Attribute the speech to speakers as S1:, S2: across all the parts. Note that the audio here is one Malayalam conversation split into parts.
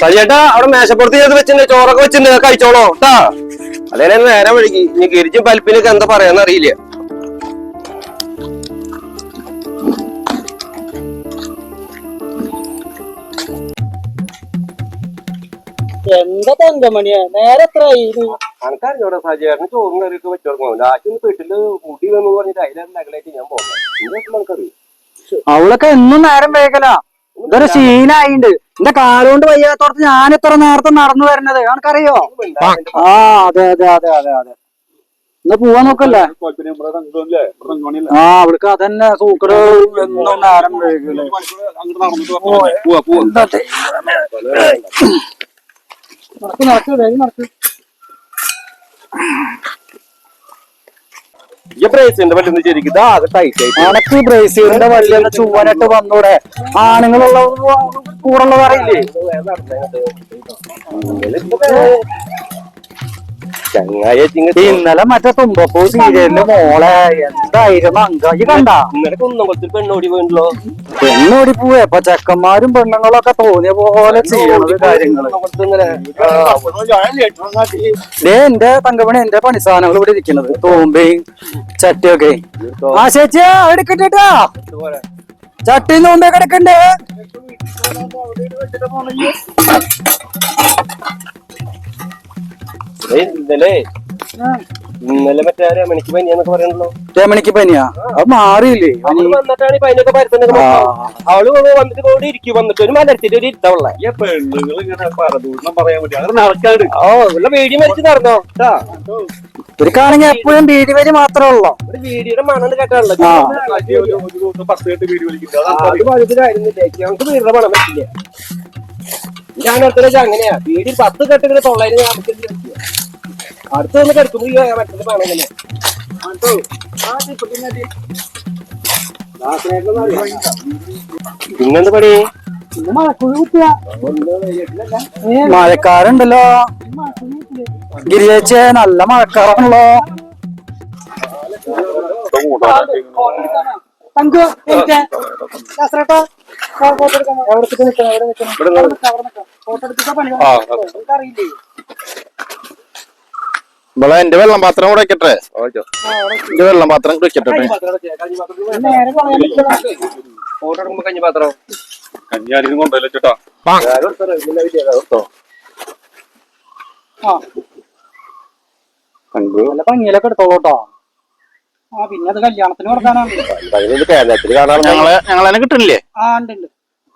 S1: സജിയേട്ടാ അവിടെ മേശപ്പുറത്ത് ചെയ്ത് വെച്ചിട്ടുണ്ട് ചോറൊക്കെ വെച്ചിട്ടുണ്ട് കഴിച്ചോളോ. കേട്ടാ അതേ നേരം വഴിക്ക് ഇനി ഗിരിച്ചും പൽപ്പിനൊക്കെ എന്താ പറയാന്ന് അറിയില്ല.
S2: എന്താ തങ്കമണിയാ? നേരെ എത്ര
S1: കണക്കാരിവിടെ സജിയേട്ടന് ചോറും കറിയൊക്കെ വെച്ചു കൊടുക്കണം. ലാസ്റ്റ് ഒന്ന് വീട്ടിൽ മുടി വന്നു പറഞ്ഞിട്ട് ഞാൻ
S2: അവളൊക്കെ എന്നും നേരം വേഗല ഇതൊരു ശീലായിണ്ട്. എന്റെ കാലുകൊണ്ട് വയ്യാത്തോടത്ത് ഞാൻ ഇത്ര നേരത്തെ നടന്നു വരുന്നത്? അറിയോ ആ അതെ അതെ അതെ അതെ അതെ. എന്നാ പോവാൻ നോക്കല്ലേ? ആ അവൾക്ക് അതന്നെ സൂക്കട് എന്നും നേരം. നടക്ക് നടക്ക്.
S1: ഈ ബ്രേസിന്റെ ശരിക്കും ഇതാകെ ടൈറ്റ് ആയിട്ട്.
S2: ചുവനിട്ട് വന്നൂടെ? ആണുങ്ങളുള്ള കൂടുള്ളത് അറിയില്ലേ?
S1: ചങ്ങായ
S2: ഇന്നലെ മറ്റേ തുമ്പപ്പൂ സീരിയലിന്റെ മോളെ എന്തായിരുന്നു? അങ്കാജി കണ്ട?
S1: ഇന്നലെ കുന്നംകുളത്തിൽ പെണ്ണോടി പോയിണ്ടല്ലോ
S2: പെണ്ണോടി പോവേ. അപ്പൊ ചെക്കന്മാരും പെണ്ണുങ്ങളും ഒക്കെ തോന്നിയ പോലെ ചെയ്യണത് കാര്യങ്ങൾ. എന്റെ തങ്കപ്പണി എന്റെ പണി സാധനങ്ങൾ ഇവിടെ ഇരിക്കുന്നത് തോമ്പയും ചട്ടിയൊക്കെ. ആ ചേച്ചി എടുക്കട്ടാ ചട്ടി തോമ്പേ
S1: കിടക്കണ്ടേ ഇന്നലെ. ഇന്നലെ മറ്റേ രമണിക്ക് പനിയാന്നൊക്കെ പറയണല്ലോ.
S2: രമണിക്ക് പനിയാ? അത് മാറിയില്ലേ?
S1: അവൾ വന്നിട്ടാണ് ഈ പനിയൊക്കെ പരത്തുന്നത്
S2: ആ.
S1: അവൾ വന്നിട്ട് കൂടി ഇരിക്കും. വന്നിട്ട് ഒരു മലർത്തിട്ട് ഒരു ഇരുത്തവള
S3: പെണ്ണുങ്ങൾ ഇങ്ങനെ പരദൂഷണം പറയാൻ പറ്റും അങ്ങനെ നടക്കാട്
S1: ഓ ഉള്ള വീഡിയോ മരിച്ചു നടന്നോ? ട്ടാ.
S2: ഇവർക്കാണെങ്കിൽ എപ്പോഴും വീടി വരി മാത്രമേ ഉള്ളൂ?
S1: ഒരു മണം കേട്ടാണല്ലോ
S3: വീട്
S1: ഞങ്ങൾക്ക് വീടിന്റെ മണം പറ്റില്ല. ഞാൻ അടുത്തേക്ക് അങ്ങനെയാ വീടിൽ പത്ത് കെട്ടിങ്ങനെ തൊള്ളായിരം അടുത്ത് വന്ന് കിടക്കുമ്പോ ഈ മറ്റൊരു മണം എങ്ങനെ പിന്നെന്ത് പടി
S2: മഴക്കാരുണ്ടല്ലോ. ഗിരിയേച്ചേ നല്ല മഴക്കാറാണല്ലോ.
S4: ഇവിടെ എന്റെ വെള്ളം പാത്രം കൂടെ വെക്കട്ടെ. എന്റെ വെള്ളം പാത്രം കൂടെ വെക്കട്ടെ
S1: കഞ്ഞി പാത്രം
S3: കഞ്ഞാടിനും കൊണ്ടല്ലോ ചേട്ടാ
S2: നല്ല ഭംഗിയിലൊക്കെ എടുത്തോളൂട്ടോ ആ പിന്നെ അത് കല്യാണത്തിന് കൊടുക്കാനാണ്.
S4: ഞങ്ങളെ ഞങ്ങളെ കിട്ടണില്ലേ?
S2: ആ ഉണ്ട് ഉണ്ട്.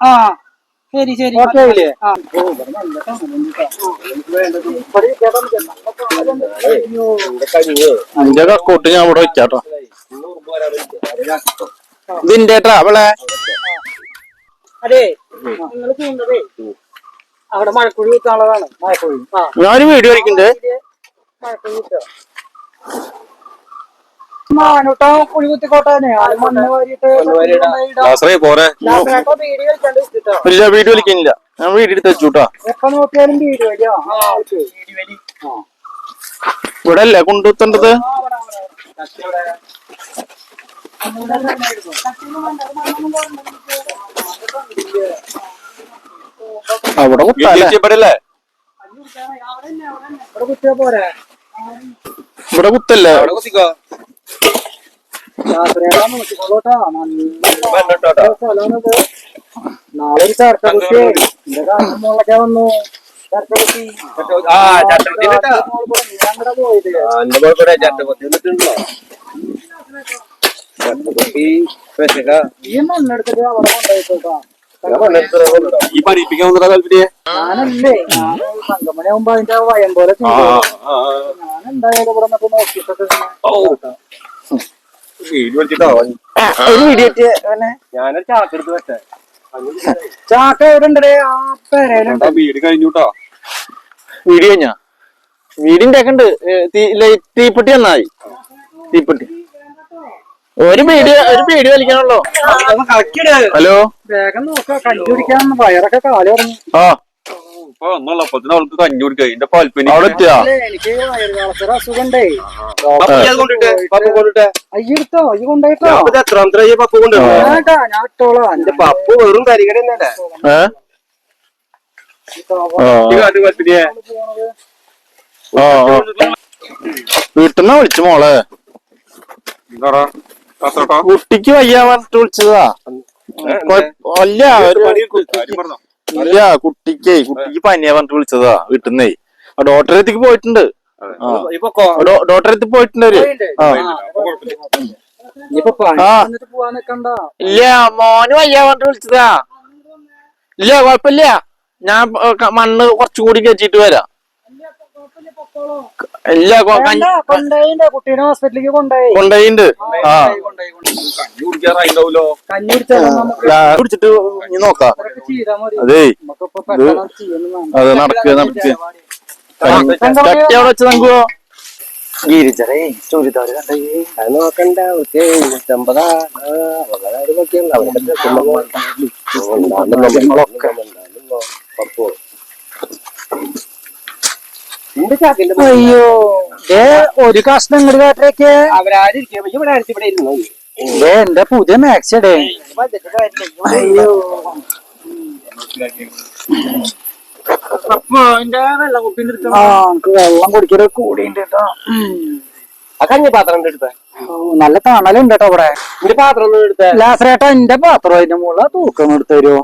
S2: ആ. ശരി ശരി.
S4: എന്റെ കക്കോട്ട് ഞാൻ ഇവിടെ വെച്ചാട്ടോ. ഇതിന്റെ അവളെ?
S2: അതെ. നിങ്ങൾ ചെയ്യുന്നതേ അവിടെ മഴക്കുഴി വിൽക്കാനുള്ളതാണ് മഴക്കുഴി
S4: ഞാനൊരു വീഡിയോ കളിക്കുന്നുണ്ട്
S2: മഴക്കുഴി കുത്തുക മാനൂട്ടോ മണ്ണ് വാരിയിട്ട്
S4: പോരെ.
S2: കളിക്കാണ്ട് വെച്ചിട്ടോ
S4: ഇല്ല കളിക്കുന്നില്ല ഞാൻ വീഡിയോ എടുത്ത് വെച്ചുട്ടാ
S2: എപ്പോ നോക്കിയാലും
S4: ഇവിടെ. അല്ലേ? കൊണ്ടുത്തണ്ടത് അവിടെ കുത്തല്ലേ
S1: ഇവിടെ
S4: കുത്തല്ലേ?
S1: അവിടെ കുത്തിക്കോ.
S2: രാത്രിയാകാൻ നോക്കിക്കോളൂട്ടാ നല്ല. സ്ഥലമാണിത് നാളെ ഒരു ചർച്ച കുത്തി എന്റെ കാര്യം മോളൊക്കെ വന്നു ചർച്ച കുത്തി
S1: ആ ചട്ടപ്പത്തി കേട്ടാ
S2: ഞങ്ങളുടെ പോയത്
S1: എന്റെ കുഴപ്പമില്ല ചട്ടപ്പത്തി വന്നിട്ടുണ്ടല്ലോ ചട്ടപ്പത്തി
S2: ഈ മണ്ണെടുത്തിട്ട് അവിടെ കൊണ്ടുപോയിക്കോട്ടാ.
S3: ഈ പണിപ്പിക്കാൻ വന്നിട്ടാ താല്പര്യ?
S2: ഞാനല്ലേ ഞാൻ സംഗമണി ആകുമ്പോ അതിന്റെ വയം പോലെ ഞാൻ എന്തായാലും ഇവിടെ നോക്കിയിട്ടൊക്കെ വീഡിയോ
S1: ഞാനൊരു ചാക്കെടുത്ത് വെച്ചേ.
S2: ചാക്ക എവിടെ ഉണ്ടേ ആ പെരയിലുണ്ട്
S3: വീട് കഴിഞ്ഞുട്ടോ?
S4: വീട് കഴിഞ്ഞാ? വീടിന്റെ ഒക്കെ ഉണ്ട്. തീപ്പെട്ടി എന്നായി തീപ്പെട്ടി. ഒരു വീഡിയോ ഒരു വീഡിയോ കളിക്കാനുള്ളൂ ഹലോ?
S2: വേഗം നോക്കാം. കണ്ടുപിടിക്കാൻ വയറൊക്കെ കാലി പറഞ്ഞു
S4: ആ.
S3: ഇപ്പൊ ഒന്നുള്ള അപ്പത്തിന് അവൾക്ക് കഞ്ഞി കൊടുക്കുക ഇതിന്റെ പാൽപ്പനി
S4: അവിടെ എത്തിയാ
S2: എനിക്ക് വയറുകാലത്തൊരു അസുഖണ്ടേ?
S1: പപ്പു ഞാൻ കൊണ്ടിട്ടെ? പപ്പു കൊണ്ടിട്ടെ?
S2: അയ്യെടുത്തോ? അയ്യ
S1: ഇപ്പൊ എത്രാമത്തെ ഈ പപ്പു
S2: ഞാട്ടാ ഞാൻ ഇട്ടോളാം.
S1: എന്റെ പപ്പു വെറും കരികട
S4: വീട്ടിൽ നിന്ന് വിളിച്ചു മോളെ. കുട്ടിക്ക് വയ്യാ പറഞ്ഞിട്ട് വിളിച്ചതാ. അല്ല ഒരു ഇല്ല കുട്ടിക്കേ കുട്ടിക്ക് പനിയാ പറഞ്ഞിട്ട് വിളിച്ചതാ വീട്ടിൽ ആ ഡോക്ടറെ അടുത്തേക്ക് പോയിട്ടുണ്ട്. ഡോക്ടറെ അടുത്ത് പോയിട്ടുണ്ട്
S2: അവർ.
S4: ഇല്ല മോന് വയ്യ പറഞ്ഞിട്ട് വിളിച്ചതാ. ഇല്ല കൊഴപ്പില്ല ഞാൻ മണ്ണ് കുറച്ചും കൂടി കയറ്റിട്ട് വരാം. ഇല്ല കൊ- കഞ്ഞി-
S2: കുട്ടീനെ ഹോസ്പിറ്റലിലേക്ക് കൊണ്ടുപോയി
S4: കൊണ്ടുപോയിണ്ട് ആ.
S3: കഞ്ഞി
S4: കുടിച്ചിട്ട് നീ നോക്കാം. അതേ. അത് നടക്കുക നടക്കുക ചട്ടി അവിടെ വെച്ച് നമുക്കോ
S2: ഗീരിച്ചറേ ചുരിദാർ കണ്ടേ.
S1: അത് നോക്കണ്ട ഒക്കെ നൂറ്റമ്പതാ ആ, വളരെ അത് നോക്കിയല്ല അവരുടെ ചെക്കുമ്പോ ഉണ്ടാകും നമ്മളൊക്കെ ഉണ്ടാകും. പപ്പു. നിന്റെ ചാക്കിന്റെ മുകളിൽ
S2: അയ്യോ. ഏ ഒരു കഷ്ണം ഇങ്ങോട്ട് കാട്ടിലേക്ക്
S1: അവരാരും ഇരിക്കാൻ പറ്റും ഇവിടെ അടുത്ത് ഇവിടെ ഇരുന്നു?
S2: ഏ എന്റെ പുതിയ മാക്സ് ഡേ അയ്യോ. വെള്ളം കുടിക്കൽ കൂടിയുണ്ട് കേട്ടോ
S1: ആ കഞ്ഞി പാത്രം എടുത്ത?
S2: നല്ല തണലുണ്ട് കേട്ടോ ഇവിടെ.
S1: നിന്റെ പാത്രം ഒന്നും എടുത്ത?
S2: ലാസറേട്ടാ എന്റെ പാത്രം അതിന്റെ മുകളിൽ തൂക്കം എടുത്തു തരുമോ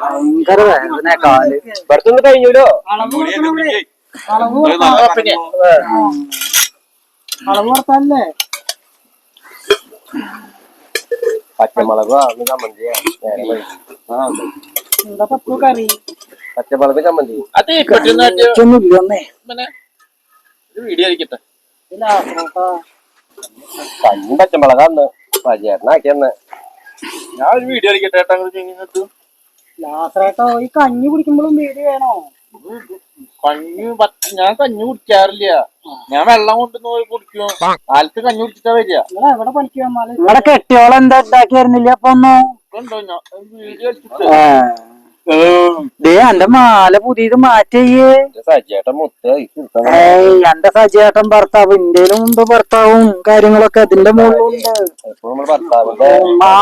S2: ഭയങ്കര വേദന കാൽ.
S1: ഇവിടുത്തെ കഴിഞ്ഞൂലോ? പച്ചമുളകോ അന്ന് വൈകി. പച്ചമുളക്
S3: വീഡിയോ ആയിരിക്കട്ടെ.
S1: കഞ്ഞും
S3: ഞാൻ ഒരു വീഡിയോ ആയിരിക്കട്ടെ ഏട്ടാ
S2: ഈ കഞ്ഞി കുടിക്കുമ്പോഴും വീഡിയോ വേണോ?
S3: കഞ്ഞി ഞാൻ കഞ്ഞി കുടിക്കാറില്ല. ഞാൻ വെള്ളം കൊണ്ടുവന്ന് കുടിക്കും. കാലത്ത് കഞ്ഞി കുടിച്ചിട്ടാ വരിക.
S2: നിങ്ങൾ എവിടെ പണിക്ക് വന്നാലും നിങ്ങളുടെ കെട്ടിയോളം എന്താ ഉണ്ടാക്കിയായിരുന്നില്ല അപ്പൊ ഒന്ന്?
S3: വീഡിയോ
S2: ദേ എന്റെ മാല പുതിയത് മാറ്റയ്യേ. എന്റെ സജേട്ടൻ ഭർത്താവ്. ഇന്ത്യയിലും ഉണ്ട് ഭർത്താവും കാര്യങ്ങളൊക്കെ അതിന്റെ മുകളിലുണ്ട്.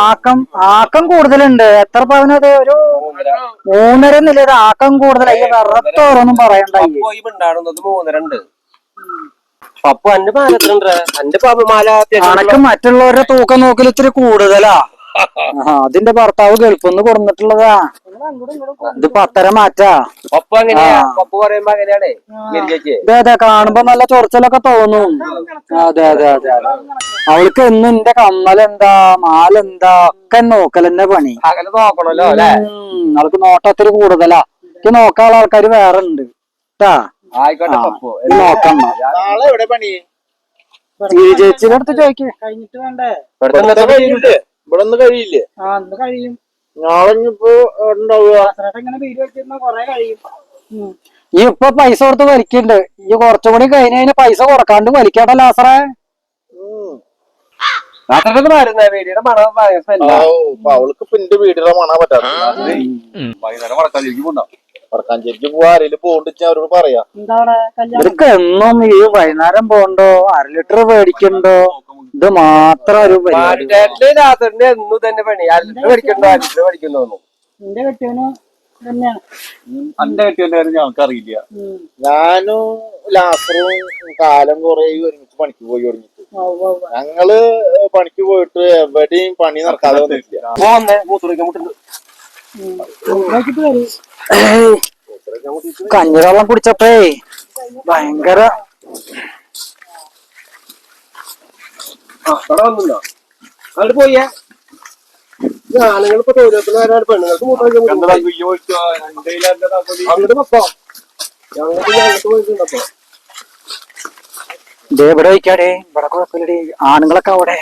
S2: ആക്കം ആക്കം കൂടുതലുണ്ട്. എത്ര പവനത് ഒരു മൂന്നര. നിലയത് ആക്കം കൂടുതലായി. വെറുത്തോറൊന്നും പറയണ്ടായി
S1: പപ്പു അന്റെ മാല പാപ്പ മാല
S2: കണക്ക് മറ്റുള്ളവരുടെ തൂക്കം നോക്കൽ ഇത്തിരി കൂടുതലാ. അതിന്റെ ഭർത്താവ് ഗൾഫിന്ന് കൊടുന്നിട്ടുള്ളതാ. ഇത് അത്തരം മാറ്റാ.
S1: പപ്പു അങ്ങനെയാ
S2: ആ.
S1: പപ്പു പറയുമ്പോ അങ്ങനെയാണേ ഗിരിജയ്ക്ക്
S2: അതെ അതെ കാണുമ്പോ നല്ല ചൊറച്ചലൊക്കെ തോന്നും. അതെ അതെ അതെ അവൾക്ക് എന്ന് എന്റെ കമ്മലെന്താ മാലെന്താ ഒക്കെ നോക്കലെന്നെ പണി.
S1: അങ്ങനെ നോക്കണല്ലോ അല്ലെ?
S2: ഉം, അവൾക്ക് നോട്ടത്തിരി കൂടുതലാ. എനിക്ക് നോക്കാനുള്ള ആൾക്കാർ വേറെ ഉണ്ട് ട്ടാ.
S1: ആയിക്കോട്ടെ പപ്പു.
S3: നാളെ എവിടെ പണി?
S2: ഈ ചേച്ചിയുടെ അടുത്ത് ചോദിക്കേ. കഴിഞ്ഞിട്ട് വേണ്ടേ?
S3: ഇവിടെ ഒന്നും കഴിയില്ലേ?
S2: ആ ഇന്ന് കഴിയും. കഴിയും. ഈ ഇപ്പൊ പൈസ കൊടുത്ത് വലിക്കണ്ട്. ഈ കുറച്ചും കൂടി കഴിഞ്ഞ കഴിഞ്ഞാൽ പൈസ കൊടുക്കാണ്ട് വലിക്കട്ടെ ലാസറേ.
S1: പറ്റാ
S4: അവൾക്ക് പിന്നെ എന്റെ മണാ പറ്റാത്ത വടക്കാഞ്ചേരിക്ക് പോവാ ആരെങ്കിലും പോകണ്ടിച്ച് അവരോട് പറയാം.
S2: ഇവർക്ക് എന്നും ഈ വൈകുന്നേരം പോകണ്ടോ അര ലിറ്റർ മേടിക്കണ്ടോ ഇത് മാത്രം ഒരു പരിപാടി.
S1: എന്നും തന്നെ പണി.
S2: എന്റെ കെട്ടിയവന് തന്നെയാണ്
S3: അന്റെ കെട്ടിയന്റെ കാര്യം ഞങ്ങൾക്ക് അറിയില്ല
S4: ഞാനും ലാസറും കാലം കുറെ ഒരുമിച്ച് പണിക്ക് പോയി തുടങ്ങിട്ട് ഞങ്ങൾ പണിക്ക് പോയിട്ട് എവിടെയും പണി നടക്കാതെ വന്നിട്ടില്ല.
S1: മുട്ടുണ്ട്
S2: കഞ്ഞിവെള്ളം കുടിച്ചപ്പേ ഭയങ്കര
S1: അവിടെ പോയേ ആണുങ്ങളിപ്പോ പെണ്ണുങ്ങൾക്ക്. അങ്ങോട്ട് ഞങ്ങൾക്ക് ഞങ്ങൾക്ക് പോയിട്ടുണ്ടപ്പോ
S2: ദേ ഇവിടെ വയ്ക്കാടേ. ഇവിടെ കുഴപ്പമില്ലടി. ആണുങ്ങളൊക്കെ അവിടെ.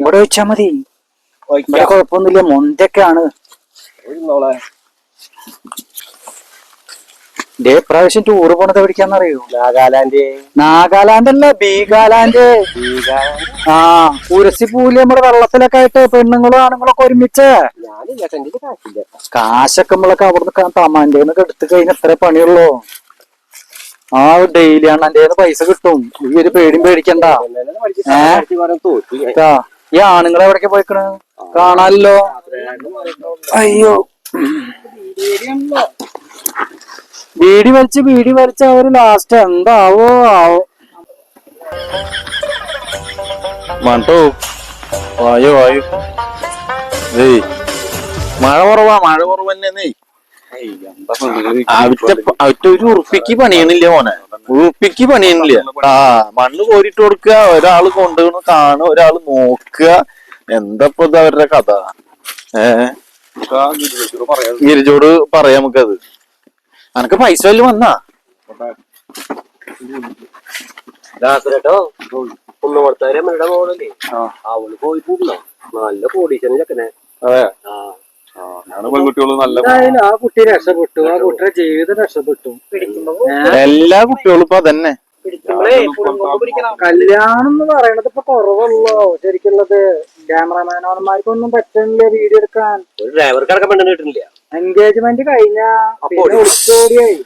S2: ഇവിടെ വെച്ചാ മതി. ഇവിടെ കുഴപ്പമൊന്നുമില്ല. മൊന്തൊക്കെയാണ്
S1: ഇരുന്നോളെ
S2: ദേ പ്രാവശ്യം ടൂറ് പോണത് എവിടേക്കാന്നറിയോ?
S1: നാഗാലാൻഡ്.
S2: നാഗാലാൻഡ് അല്ല ബീഗാലാൻഡ്. ആ കുരസിപ്പൂൽ നമ്മുടെ വെള്ളത്തിലൊക്കെ ആയിട്ട് പെണ്ണുങ്ങളും ആണുങ്ങളൊക്കെ ഒരുമിച്ച്. കാശൊക്കെ നമ്മളൊക്കെ അവിടുന്ന് തമാന്റെ എടുത്തു കഴിഞ്ഞാൽ എത്ര പണിയുള്ളൂ. ആ ഡെയിലി ആണ് എന്റെ പൈസ കിട്ടും. ഈ ഒരു പേടിയും പേടിക്കണ്ട. ഏ? ഈ ആണുങ്ങൾ എവിടേക്ക് പോയിക്കണ്? കാണാലോ അയ്യോ. ബീഡി വലിച്ച് ബീഡി വലിച്ച അവർ ലാസ്റ്റ് എന്താവോ? ആവോ
S3: മണ്ടോ? വായോ വായോ. ഏയ് മഴ കുറവാ മഴ കുറവ് തന്നെ അവറ്റ അവറ്റ ഒരു ഉറുപ്പിക്ക് പണിയണില്ല മോനെ? ഉറുപ്പിക്ക് പണിയണില്ല ആ മണ്ണ് കോരിട്ട് കൊടുക്കുക ഒരാൾ കൊണ്ടുവന്ന് കാണുക ഒരാൾ നോക്കുക. എന്താ ഇപ്പൊ ഇത് അവരുടെ കഥ? ഗിരിജോട് പറയാം. നമുക്കത്. അനക്ക് പൈസ വല്ല വന്നാ?
S1: രാത്രിട്ടോ കുന്നുകൊടുത്താരെ അമ്മയുടെ മോളല്ലേ അവൾ പോയിട്ടുണ്ടോ നല്ല കോടീശന് ചെക്കനെ.
S2: ആ കുട്ടി രക്ഷപ്പെട്ടു. ആ കുട്ടിയുടെ ജീവിതം രക്ഷപ്പെട്ടു.
S3: എല്ലാ കുട്ടികളും ഇപ്പൊ അതന്നെ.
S2: കല്യാണം എന്ന് പറയണത് ഇപ്പൊ കുറവല്ലോ ശരിക്കുള്ളത് ക്യാമറമാനോന്മാർക്കൊന്നും പറ്റുന്നില്ല വീഡിയോ എടുക്കാൻ. എൻഗേജ്മെന്റ് കഴിഞ്ഞ ഒളിച്ചോടിയായി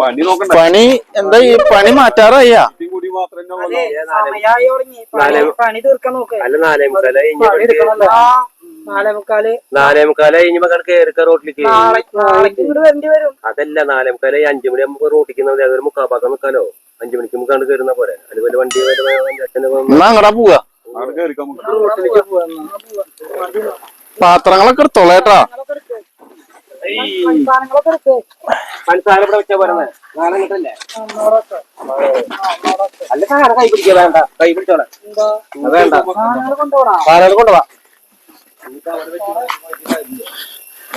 S5: പണി നോക്കണ്ട.
S3: പണി എന്താ ഈ പണി
S5: മാത്രമേ
S2: പണി തീർക്കാൻ നോക്ക്.
S1: അല്ല നാലേ മുക്കാല
S2: പണി എടുക്കണല്ലോ നാലേ മുക്കാൽ
S1: നാലേ മുക്കാല കഴിഞ്ഞപ്പോ കയറിക്ക റോട്ടിലേക്ക്
S2: ഇങ്ങോട്ട് വരേണ്ടി വരും.
S1: അതല്ല നാലേ മുക്കാല അഞ്ചു മണി നമുക്ക് റോട്ടിക്ക് അതൊരു മുക്കാപ്പാക്കം നിക്കാലോ. അഞ്ചു മണിക്ക് മുക്കാണ്ട് കണ്ട് കയറുന്ന പോലെ അതുപോലെ വണ്ടി
S3: പാത്രങ്ങളൊക്കെ
S2: എടുക്ക്
S1: പഞ്ചസാര ഇവിടെ വെച്ചാ നാളെ കിട്ടല്ലേ അല്ല സാധനം കൈ പിടിക്കുക വേണ്ട. കൈ പിടിച്ചോളെ. വേണ്ട.
S2: സാധനങ്ങൾ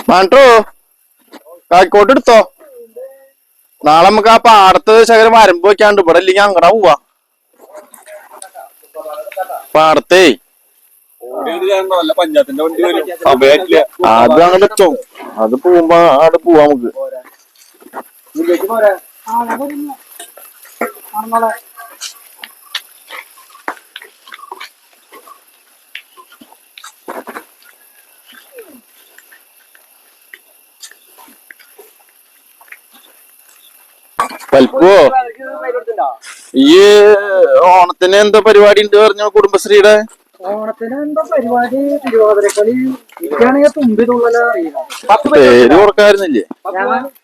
S3: മാണ്ടോ കാക്കോട്ട് എടുത്തോ. നാളെ നമുക്ക് ആ പാടത്ത് ശകരം വരമ്പ് വെക്കാണ്ട് ഇവിടെ ഇല്ലെങ്കിൽ അങ്ങടാ പോവാ. പാടത്തേ.
S5: ഓടിയത് കാരണം അല്ല പഞ്ചായത്തിന്റെ വണ്ടി വരും സമയത്തില്ല
S3: അത് അങ്ങ് എത്തും അത് പോകുമ്പോ അവിടെ പോവാ നമുക്ക് പൽപ്പോ ഈ ഓണത്തിന് എന്താ പരിപാടി ഉണ്ട് പറഞ്ഞു കുടുംബശ്രീയുടെ?
S2: ഓണത്തിന് എന്താ പരിപാടി? തിരുവാതിരക്കളി. എനിക്കാണെങ്കിൽ തുമ്പി തുള്ളല അറിയില്ല.
S3: പേര് കൊടുക്കായിരുന്നില്ലേ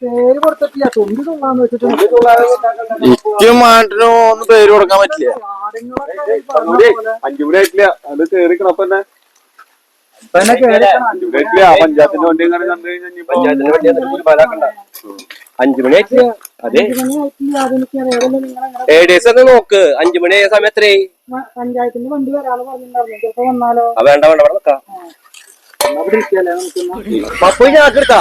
S2: പേര് കൊടുത്തിട്ടില്ല. തുമ്പി തുള്ളാന്ന് വെച്ചിട്ട്
S3: ഇക്കും ഒന്നും പേര് കൊടുക്കാൻ പറ്റില്ല.
S5: അഞ്ചു മണി ആയിട്ടില്ല അത് കയറിക്കണപ്പ പഞ്ചായത്തിന്റെ വണ്ടി
S1: പഞ്ചായത്തിന്റെ വണ്ടി അഞ്ചു മണി ആയിട്ട് അതെ.
S2: അഞ്ച് മണിയായിട്ടില്ല, അതെനിക്കറിയാം. അതല്ലേ നിങ്ങളങ്ങനെ
S1: ഏ ഒന്ന് നോക്ക്. അഞ്ചു മണി ആയ സമയം എത്രയായി?
S2: പഞ്ചായത്തിന്റെ വണ്ടി ചിലപ്പോ വന്നാലോ?
S1: ആ വേണ്ട വേണ്ട അവിടെ നിക്കാം? പപ്പു ചാക്ക് എടുത്താ?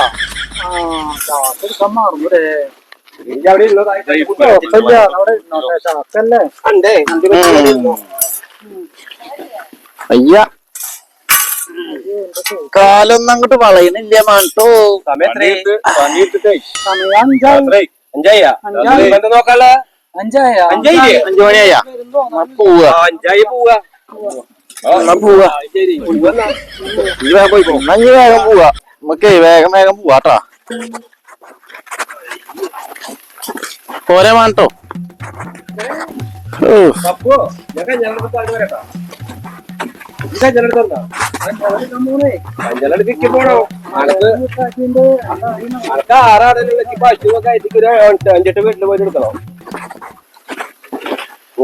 S3: അയ്യ. കാലൊന്നും അങ്ങോട്ട് വളയണില്ല മാട്ടോ. വേഗം പോവാ. നമുക്കേ വേഗം വേഗം പോവാട്ടാ പോരാ മാട്ടോ
S1: പപ്പു ഞാൻ കഞ്ഞാളെടുത്ത് പാൽ വരട്ടാ ഈ കഞ്ഞാളെടുത്തോ കഞ്ഞാളെടുത്ത് പോണോ അനക്ക് അനക്ക് ആറാടലുള്ള പശുവൊക്കെ ആയിട്ട് ഒരു അഞ്ചെട്ട് വീട്ടിൽ പോയി എടുക്കണോ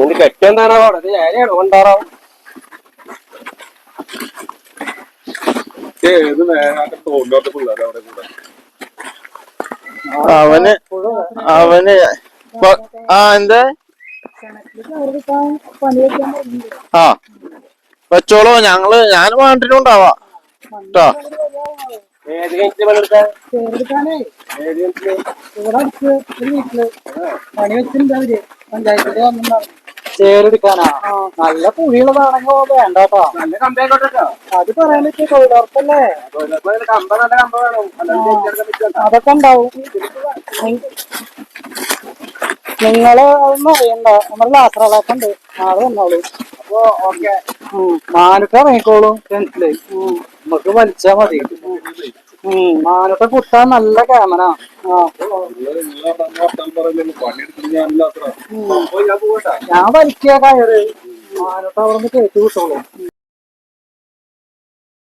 S1: നീ കെട്ടെന്താണോ അവിടെ ഞാനാണോ കൊണ്ടാറോ?
S5: ഏത് നേരം തോന്നോട്ട് പിള്ളേർ അവിടെ കൂടെ.
S3: അവന് അവന് ആ എന്താ? ആ. വെച്ചോളൂ ഞങ്ങൾ ഞാൻ വേണ്ടിട്ടുണ്ടാവാ കേട്ടോ
S2: ചേരെടുക്കാനാ നല്ല പുഴിയുള്ളതാണെങ്കോ വേണ്ട കേട്ടോ
S1: നല്ല കമ്പായിക്കോട്ടെ
S2: അത് പറയാൻ പറ്റിയ തൊഴിലുറപ്പല്ലേ
S1: കമ്പ നല്ല കമ്പ വേണം അല്ലാതെ
S2: അതൊക്കെ ഉണ്ടാവും. നിങ്ങൾ അതൊന്നും അറിയണ്ട. നമ്മുടെ ലാസറകളൊക്കെ ഉണ്ട് നാളെ വന്നോളൂ. മാനത്തെ ഇറങ്ങിക്കോളൂ. കിണറ്റിൽ നമുക്ക് വലിച്ചാ മതി. മാനത്തെ കുത്താൻ നല്ല ക്യാമറ ഞാൻ വലിക്കുക കയറ് മാനത്തെ അവിടെ നിന്ന് കേട്ടു വിട്ടോളൂ.